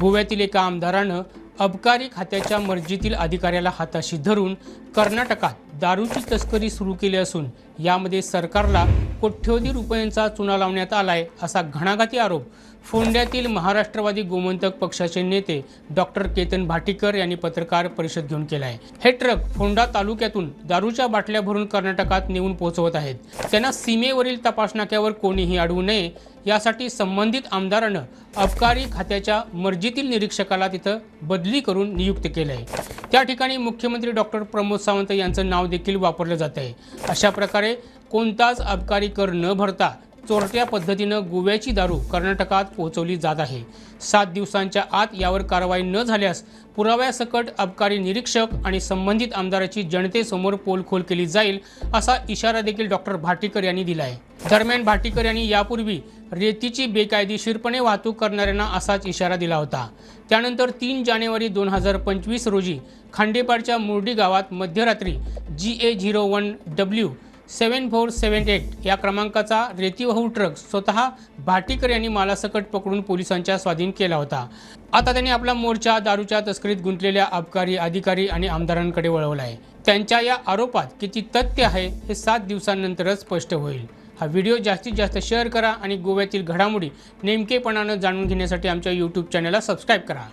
गोव्यातील एका आमदारानं अबकारी खात्याच्या मर्जीतील अधिकाऱ्याला हाताशी धरून कर्नाटकात दारूची तस्करी सुरू केली असून यामध्ये सरकारला कोट्यवधी रुपयांचा चुना लावण्यात आला आहे असा घणाघाती आरोप फोंड्यातील महाराष्ट्रवादी गोमंतक पक्षाचे नेते डॉक्टर केतन भाटीकर यांनी पत्रकार परिषद घेऊन केला आहे हे ट्रक फोंडा तालुक्यातून दारूच्या बाटल्या भरून कर्नाटकात नेऊन पोहोचवत आहेत. त्यांना सीमेवरील तपास नाक्यावर कोणीही अडवू नये यासाठी संबंधित आमदारानं अबकारी खात्याच्या मर्जीतील निरीक्षकाला तिथं बदली करून नियुक्त केलं आहे त्या ठिकाणी मुख्यमंत्री डॉक्टर प्रमोद सावंत यांचं नाव देखील वापरलं जात आहे अशा प्रकारे कोणताच अबकारी कर न भरता चोरट्या पद्धतीनं गोव्याची दारू कर्नाटकात पोहोचवली जात आहे. सात दिवसांच्या आत यावर कारवाई न झाल्यास पुराव्यासकट अबकारी निरीक्षक आणि संबंधित आमदाराची जनतेसमोर पोलखोल केली जाईल असा इशारा देखील डॉक्टर भाटीकर यांनी दिला आहे दरम्यान भाटीकर यांनी यापूर्वी रेतीची बेकायदेशीरपणे वाहतूक करणाऱ्यांना असाच इशारा दिला होता. त्यानंतर तीन जानेवारी दोन हजार पंचवीस रोजी खांडेपाडच्या मुर्डी गावात मध्यरात्री G A zero one W seven four seven eight या क्रमांकाचा रेतीवाहू ट्रक स्वतः भाटीकर यांनी मालासकट पकडून पोलिसांच्या स्वाधीन केला होता. आता त्यांनी आपला मोर्चा दारूच्या तस्करीत गुंतलेल्या अबकारी अधिकारी आणि आमदारांकडे वळवला आहे त्यांच्या या आरोपात किती तथ्य आहे हे सात दिवसांनंतरच स्पष्ट होईल. हा व्हिडिओ जास्तीत जास्त शेअर करा आणि गोव्यातील घडामोडी नेमकेपणानं जाणून घेण्यासाठी आमच्या यूट्यूब चॅनलला सबस्क्राईब करा.